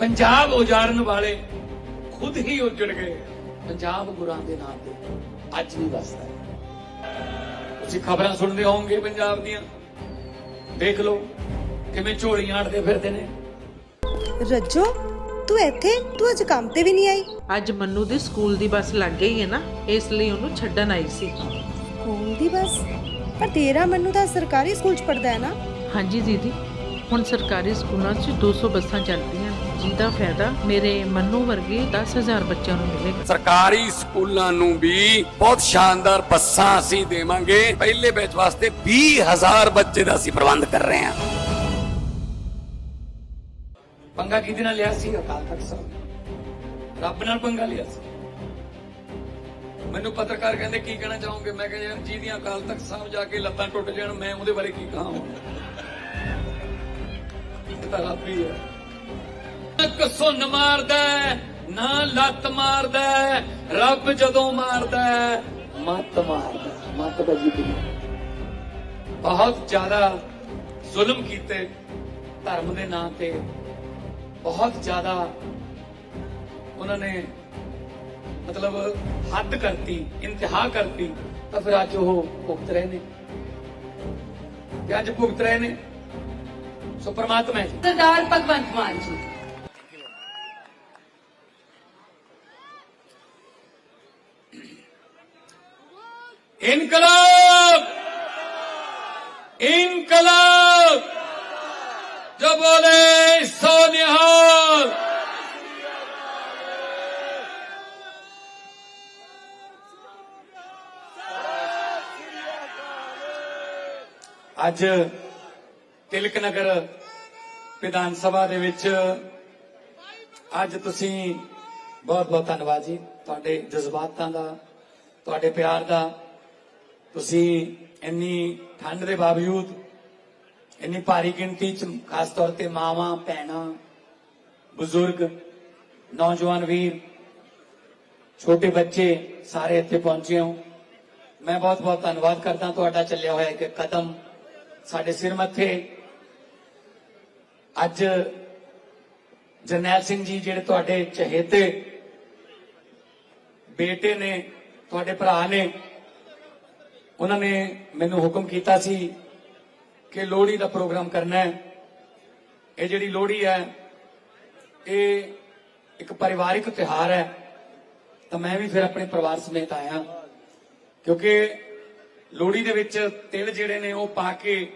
ਪੰਜਾਬ ਉਜਾੜਨ ਵਾਲੇ ਖੁਦ ਹੀ ਉਜੜ ਗਏ। ਪੰਜਾਬ ਗੁਰਾਂ ਦੇ ਨਾਂ ਤੇ ਅੱਜ ਵੀ ਵਸਦਾ ਹੈ। ਤੁਸੀਂ ਖਬਰਾਂ ਸੁਣਦੇ ਹੋਵੋਗੇ ਪੰਜਾਬ ਦੀਆਂ। ਦੇਖ ਲਓ ਕਿਵੇਂ ਝੋਲੀਆਂ ਅੜਦੇ ਫਿਰਦੇ ਨੇ। ਰੱਜੋ ਤੂੰ ਇੱਥੇ? ਤੂੰ ਅੱਜ ਕੰਮ ਤੇ ਵੀ ਨਹੀਂ ਆਈ? ਅੱਜ ਮੰਨੂ ਦੀ ਸਕੂਲ ਦੀ ਬੱਸ ਲੱਗ ਗਈ ਹੈ ਨਾ ਇਸ ਲਈ ਉਹਨੂੰ ਛੱਡਣ ਆਈ ਸੀ। ਸਕੂਲ ਦੀ ਬੱਸ? ਪਰ ਤੇਰਾ ਮੈਨੂੰ ਤਾਂ ਸਰਕਾਰੀ ਸਕੂਲ ਚ ਪੜਦਾ ਹੈ ਨਾ? ਹਾਂਜੀ ਦੀਦੀ। ਹੁਣ ਸਰਕਾਰੀ ਸਕੂਲਾਂ 'ਚ 200 ਬੱਸਾਂ ਚੱਲਦੀਆਂ। ਜਿਹਦਾ ਫਾਇਦਾ ਮੇਰੇ ਮੰਨੂ ਵਰਗੇ 10000 ਬੱਚਿਆਂ ਨੂੰ ਮਿਲੇਗਾ। ਸਰਕਾਰੀ ਸਕੂਲਾਂ ਨੂੰ ਵੀ ਬਹੁਤ ਸ਼ਾਨਦਾਰ ਬੱਸਾਂ ਅਸੀਂ ਦੇਵਾਂਗੇ। ਪਹਿਲੇ ਬੈਚ ਵਾਸਤੇ 20000 ਬੱਚੇ ਦਾ ਅਸੀਂ ਪ੍ਰਬੰਧ ਕਰ ਰਹੇ ਹਾਂ। ਪੰਗਾ ਕਿਹਦੇ ਨਾਲ ਲਿਆ ਸੀ? ਅਕਾਲ ਤਖਤ ਸਾਹਿਬ ਰੱਬ ਨਾਲ ਪੰਗਾ ਲਿਆ ਸੀ। ਮੈਨੂੰ ਪੱਤਰਕਾਰ ਕਹਿੰਦੇ ਕੀ ਕਹਿਣਾ ਚਾਹੋਗੇ? ਮੈਂ ਕਿਹਾ ਯਾਰ ਜਿਹਦੀਆਂ ਅਕਾਲ ਤਖਤ ਸਾਹਿਬ ਜਾ ਕੇ ਲੱਤਾਂ ਟੁੱਟ ਜਾਣ ਮੈਂ ਉਹਦੇ ਬਾਰੇ ਕੀ ਕਹਾਂ ਤਾਂ ਰੱਬ ਹੀ। ਹੈ ਨਾ ਮਾਰਦਾ ਨਾ ਲੱਤ ਮਾਰਦਾ ਰੱਬ ਜਦੋਂ ਮਾਰਦਾ ਮੱਤ ਮਾਰਦਾ ਮੱਤ ਦਾ। ਜ਼ਿਕਰ ਬਹੁਤ ਜ਼ਿਆਦਾ ਜ਼ੁਲਮ ਕੀਤੇ ਧਰਮ ਦੇ ਨਾਂ ਤੇ। ਬਹੁਤ ਜ਼ਿਆਦਾ ਉਹਨਾਂ ਨੇ ਮਤਲਬ ਹੱਦ ਕਰਤੀ, ਇੰਤਹਾ ਕਰਤੀ, ਤਾਂ ਫਿਰ ਅੱਜ ਉਹ ਭੁਗਤ ਰਹੇ ਨੇ। ਤੇ ਅੱਜ ਭੁਗਤ ਰਹੇ ਨੇ। सो परमात्मा सरदार भगवंत मान जी। इनकलाब! इनकलाब! जो बोले सोनिहाल! आज ਤਿਲਕ ਨਗਰ ਵਿਧਾਨ ਸਭਾ ਦੇ ਵਿੱਚ ਅੱਜ ਤੁਸੀਂ ਬਹੁਤ ਬਹੁਤ ਧੰਨਵਾਦ ਜੀ। ਤੁਹਾਡੇ ਜਜ਼ਬਾਤਾਂ ਦਾ, ਤੁਹਾਡੇ ਪਿਆਰ ਦਾ। ਤੁਸੀਂ ਇੰਨੀ ਠੰਡ ਦੇ ਬਾਵਜੂਦ ਇੰਨੀ ਭਾਰੀ ਗਿਣਤੀ ਚ ਖਾਸ ਤੌਰ ਤੇ ਮਾਵਾਂ, ਭੈਣਾਂ, ਬਜ਼ੁਰਗ, ਨੌਜਵਾਨ ਵੀਰ, ਛੋਟੇ ਬੱਚੇ ਸਾਰੇ ਇੱਥੇ ਪਹੁੰਚੇ ਹੋ। ਮੈਂ ਬਹੁਤ ਬਹੁਤ ਧੰਨਵਾਦ ਕਰਦਾ ਤੁਹਾਡਾ ਚੱਲਿਆ ਹੋਇਆ ਇੱਕ ਕਦਮ ਸਾਡੇ ਸਿਰ ਮੱਥੇ। ਅੱਜ ਜਰਨੈਲ ਸਿੰਘ ਜੀ ਜਿਹੜੇ ਤੁਹਾਡੇ ਚਹੇਤੇ ਬੇਟੇ ਨੇ, ਤੁਹਾਡੇ ਭਰਾ ਨੇ, ਉਹਨਾਂ ਨੇ ਮੈਨੂੰ ਹੁਕਮ ਕੀਤਾ ਸੀ ਕਿ ਲੋਹੜੀ ਦਾ ਪ੍ਰੋਗਰਾਮ ਕਰਨਾ ਹੈ। ਇਹ ਜਿਹੜੀ ਲੋਹੜੀ ਹੈ, ਇਹ ਇੱਕ ਪਰਿਵਾਰਿਕ ਤਿਉਹਾਰ ਹੈ। ਤਾਂ ਮੈਂ ਵੀ ਫਿਰ ਆਪਣੇ ਪਰਿਵਾਰ ਸਮੇਤ ਆਇਆ। ਕਿਉਂਕਿ ਲੋਹੜੀ ਦੇ ਵਿੱਚ ਤਿਲ ਜਿਹੜੇ ਨੇ ਉਹ ਪਾ ਕੇ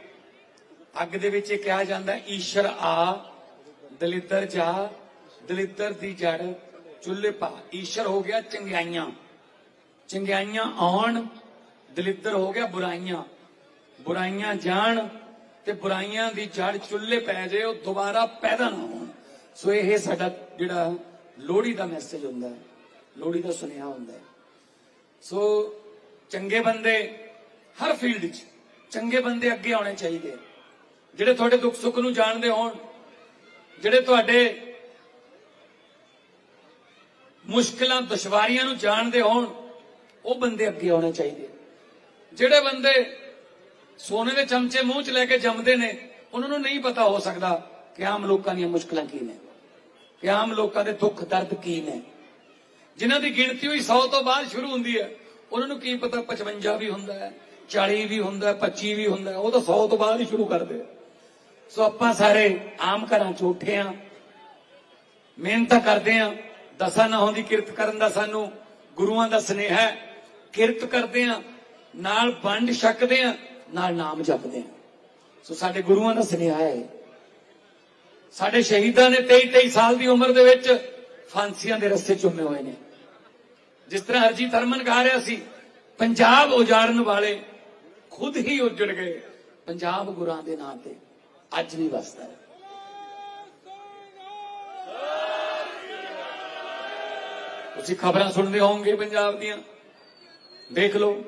ਅੱਗ ਦੇ ਵਿੱਚ ਇਹ ਕਿਹਾ ਜਾਂਦਾ ਈਸ਼ਰ ਆ, ਦਲਿੱਦਰ ਜਾ, ਦਲਿੱਦਰ ਦੀ ਜੜ, ਚੁੱਲ੍ਹੇ ਪਾ। ਈਸ਼ਰ ਹੋ ਗਿਆ ਚੰਗਿਆਈਆਂ। ਚੰਗਿਆਈਆਂ ਆਉਣ, ਦਲਿੱਦਰ ਹੋ ਗਿਆ ਬੁਰਾਈਆਂ। ਬੁਰਾਈਆਂ ਜਾਣ ਤੇ ਬੁਰਾਈਆਂ ਦੀ ਜੜ ਚੁੱਲ੍ਹੇ ਪੈ ਜੇ, ਉਹ ਦੁਬਾਰਾ ਪੈਦਾ ਨਾ ਹੋਣ। ਸੋ ਇਹ ਸਾਡਾ ਜਿਹੜਾ ਲੋਹੜੀ ਦਾ ਮੈਸੇਜ ਹੁੰਦਾ ਹੈ, ਲੋਹੜੀ ਦਾ ਸੁਨੇਹਾ ਹੁੰਦਾ ਹੈ। ਸੋ ਚੰਗੇ ਬੰਦੇ ਹਰ ਫੀਲਡ 'ਚ ਚੰਗੇ ਬੰਦੇ ਅੱਗੇ ਆਉਣੇ ਚਾਹੀਦੇ ਜਿਹੜੇ ਤੁਹਾਡੇ ਦੁੱਖ ਸੁੱਖ ਨੂੰ ਜਾਣਦੇ ਹੋਣ, ਜਿਹੜੇ ਤੁਹਾਡੇ ਮੁਸ਼ਕਲਾਂ, ਦੁਸ਼ਵਾਰੀਆਂ ਨੂੰ ਜਾਣਦੇ ਹੋਣ, ਉਹ ਬੰਦੇ ਅੱਗੇ ਆਉਣੇ ਚਾਹੀਦੇ। ਜਿਹੜੇ ਬੰਦੇ ਸੋਨੇ ਦੇ ਚਮਚੇ ਮੂੰਹ 'ਚ ਲੈ ਕੇ ਜੰਮਦੇ ਨੇ, ਉਹਨਾਂ ਨੂੰ ਨਹੀਂ ਪਤਾ ਹੋ ਸਕਦਾ ਕਿ ਆਮ ਲੋਕਾਂ ਦੀਆਂ ਮੁਸ਼ਕਲਾਂ ਕੀ ਨੇ, ਕਿ ਆਮ ਲੋਕਾਂ ਦੇ ਦੁੱਖ, ਦਰਦ ਕੀ ਨੇ। ਜਿਨ੍ਹਾਂ ਦੀ ਗਿਣਤੀ ਹੋਈ 100 ਤੋਂ ਬਾਅਦ ਸ਼ੁਰੂ ਹੁੰਦੀ ਹੈ, ਉਹਨਾਂ ਨੂੰ ਕੀ ਪਤਾ 55 ਵੀ ਹੁੰਦਾ ਹੈ 40 ਵੀ ਹੁੰਦਾ ਹੈ 25 ਵੀ ਹੁੰਦਾ ਉਹ ਤਾਂ 100 ਤੋਂ ਬਾਅਦ ਹੀ ਸ਼ੁਰੂ ਕਰਦੇ ਆ। ਸੋ ਆਪਾਂ ਸਾਰੇ ਆਮ ਘਰਾਂ ਚ ਉੱਠੇ ਆ। ਮਿਹਨਤ ਕਰਦੇ ਆ। ਦਸਾਂ ਨਾ ਹੁੰਦੀ ਕਿਰਤ ਕਰਨ ਦਾ ਸਾਨੂੰ ਗੁਰੂਆਂ ਦਾ ਸਨੇਹ ਹੈ। ਕਿਰਤ ਕਰਦੇ ਆ, ਨਾਲ ਵੰਡ ਛਕਦੇ ਆ, ਨਾਲ ਨਾਮ ਜਪਦੇ ਆ। ਸੋ ਸਾਡੇ ਗੁਰੂਆਂ ਦਾ ਸਨੇਹ ਹੈ ਸਾਡੇ ਸ਼ਹੀਦਾਂ ਨੇ 23 23 ਸਾਲ ਦੀ ਉਮਰ ਦੇ ਵਿੱਚ ਫਾਂਸੀਆਂ ਦੇ ਰਸਤੇ ਚੁੰਮੇ ਹੋਏ ਨੇ। ਜਿਸ ਤਰ੍ਹਾਂ ਹਰਜੀਤ ਹਰਮਨ ਗਾ ਰਿਹਾ ਸੀ, ਪੰਜਾਬ ਉਜਾੜਨ ਵਾਲੇ ਖੁਦ ਹੀ ਉਜੜ ਗਏ। ਪੰਜਾਬ ਗੁਰਾਂ ਦੇ ਨਾਂ ਤੇ। ਅੱਜ ਵੀ ਵਸਦਾ ਹੈ। ਤੁਸੀਂ ਖਬਰਾਂ ਸੁਣਦੇ ਹੋਵੋਗੇ ਪੰਜਾਬ ਦੀਆਂ। ਦੇਖ ਲਓ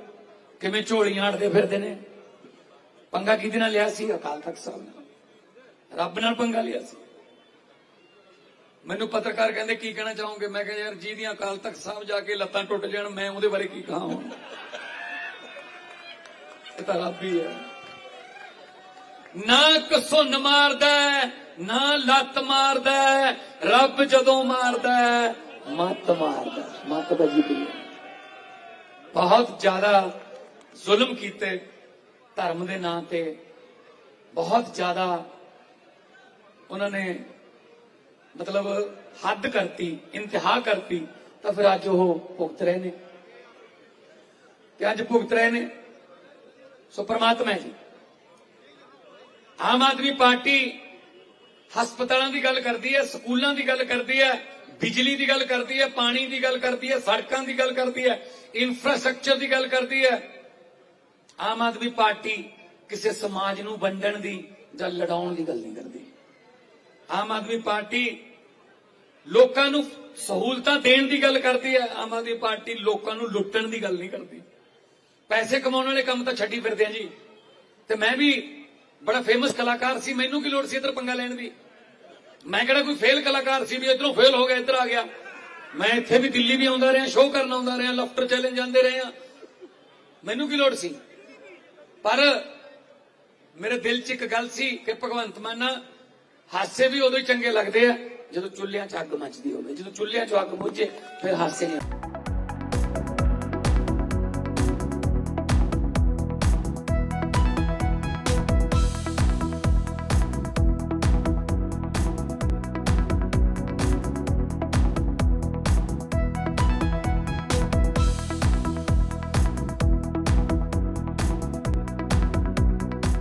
ਕਿਵੇਂ ਝੋਲੀਆਂ ਅੜਦੇ ਫਿਰਦੇ ਨੇ। ਪੰਗਾ ਕਿਹਦੇ ਨਾਲ ਲਿਆ ਸੀ? ਅਕਾਲ ਤਖਤ ਸਾਹਿਬ ਨੇ। ਰੱਬ ਨਾਲ ਪੰਗਾ ਲਿਆ ਸੀ। ਮੈਨੂੰ ਪੱਤਰਕਾਰ ਕਹਿੰਦੇ, ਕੀ ਕਹਿਣਾ ਚਾਹੋਗੇ? ਮੈਂ ਕਿਹਾ, ਯਾਰ ਜਿਹਦੀਆਂ ਅਕਾਲ ਤਖਤ ਸਾਹਿਬ ਜਾ ਕੇ ਲੱਤਾਂ ਟੁੱਟ ਜਾਣ, ਮੈਂ ਉਹਦੇ ਬਾਰੇ ਕੀ ਕਹਾਂ ਹੁਣ ਇਹ ਤਾਂ ਰੱਬ ਹੀ ਹੈ। ਨਾ ਸੁਣ ਮਾਰਦਾ ਨਾ ਲੱਤ ਮਾਰਦਾ ਰੱਬ ਜਦੋਂ ਮਾਰਦਾ ਹੈ, ਮੱਤ ਮਾਰਦਾ ਹੈ। ਮੱਤ ਵੱਜੀ ਪਈ ਬਹੁਤ ਜ਼ਿਆਦਾ ਜ਼ੁਲਮ ਕੀਤੇ ਧਰਮ ਦੇ ਨਾਂ ਤੇ ਬਹੁਤ ਜ਼ਿਆਦਾ ਉਹਨਾਂ ਨੇ ਮਤਲਬ ਹੱਦ ਕਰਤੀ ਇੰਤਹਾ ਕਰਤੀ ਤਾਂ ਫਿਰ ਅੱਜ ਉਹ ਭੁਗਤ ਰਹੇ ਨੇ। ਤੇ ਅੱਜ ਭੁਗਤ ਰਹੇ ਨੇ। ਸੋ ਪ੍ਰਮਾਤਮਾ ਜੀ। ਆਮ ਆਦਮੀ ਪਾਰਟੀ ਹਸਪਤਾਲਾਂ ਦੀ ਗੱਲ ਕਰਦੀ ਹੈ, ਸਕੂਲਾਂ ਦੀ ਗੱਲ ਕਰਦੀ ਹੈ, ਬਿਜਲੀ ਦੀ ਗੱਲ ਕਰਦੀ ਹੈ, ਪਾਣੀ ਦੀ ਗੱਲ ਕਰਦੀ ਹੈ, ਸੜਕਾਂ ਦੀ ਗੱਲ ਕਰਦੀ ਹੈ ਇਨਫਰਾਸਟ੍ਰਕਚਰ ਦੀ ਗੱਲ ਕਰਦੀ ਹੈ। ਆਮ ਆਦਮੀ ਪਾਰਟੀ ਕਿਸੇ ਸਮਾਜ ਨੂੰ ਵੰਡਣ ਦੀ ਜਾਂ ਲੜਾਉਣ ਦੀ ਗੱਲ ਨਹੀਂ ਕਰਦੀ। ਆਮ ਆਦਮੀ ਪਾਰਟੀ ਲੋਕਾਂ ਨੂੰ ਸਹੂਲਤਾਂ ਦੇਣ ਦੀ ਗੱਲ ਕਰਦੀ ਹੈ, ਆਮ ਆਦਮੀ ਪਾਰਟੀ ਲੋਕਾਂ ਨੂੰ ਲੁੱਟਣ ਦੀ ਗੱਲ ਨਹੀਂ ਕਰਦੀ। ਪੈਸੇ ਕਮਾਉਣ ਵਾਲੇ ਕੰਮ ਤਾਂ ਛੱਡੀ ਫਿਰਦੇ ਆ ਜੀ। ਤੇ ਮੈਂ ਵੀ ਬੜਾ ਫੇਮਸ ਕਲਾਕਾਰ ਸੀ, ਮੈਨੂੰ ਕੀ ਲੋੜ ਸੀ ਇੱਧਰ ਪੰਗਾ ਲੈਣ ਦੀ? ਮੈਂ ਕਿਹੜਾ ਕੋਈ ਫੇਲ ਕਲਾਕਾਰ ਸੀ ਵੀ ਇਧਰੋਂ ਫੇਲ ਹੋ ਗਿਆ, ਇੱਧਰ ਆ ਗਿਆ? ਮੈਂ ਇੱਥੇ ਵੀ ਦਿੱਲੀ ਵੀ ਆਉਂਦਾ ਰਿਹਾ ਸ਼ੋਅ ਕਰਨ ਆਉਂਦਾ ਰਿਹਾ ਲਫਟਰ ਚੈਲੰਜ ਜਾਂਦੇ ਰਹੇ ਆ ਮੈਨੂੰ ਕੀ ਲੋੜ ਸੀ? ਪਰ ਮੇਰੇ ਦਿਲ 'ਚ ਇੱਕ ਗੱਲ ਸੀ ਕਿ ਭਗਵੰਤ ਮਾਨ ਹਾਸੇ ਵੀ ਉਦੋਂ ਹੀ ਚੰਗੇ ਲੱਗਦੇ ਆ, ਜਦੋਂ ਚੁੱਲ੍ਹਿਆਂ 'ਚ ਅੱਗ ਮੱਚਦੀ ਹੋਵੇ, ਜਦੋਂ ਚੁੱਲ੍ਹਿਆਂ 'ਚ ਅੱਗ ਬੁੱਝੇ, ਫਿਰ ਹਾਸੇ ਨਹੀਂ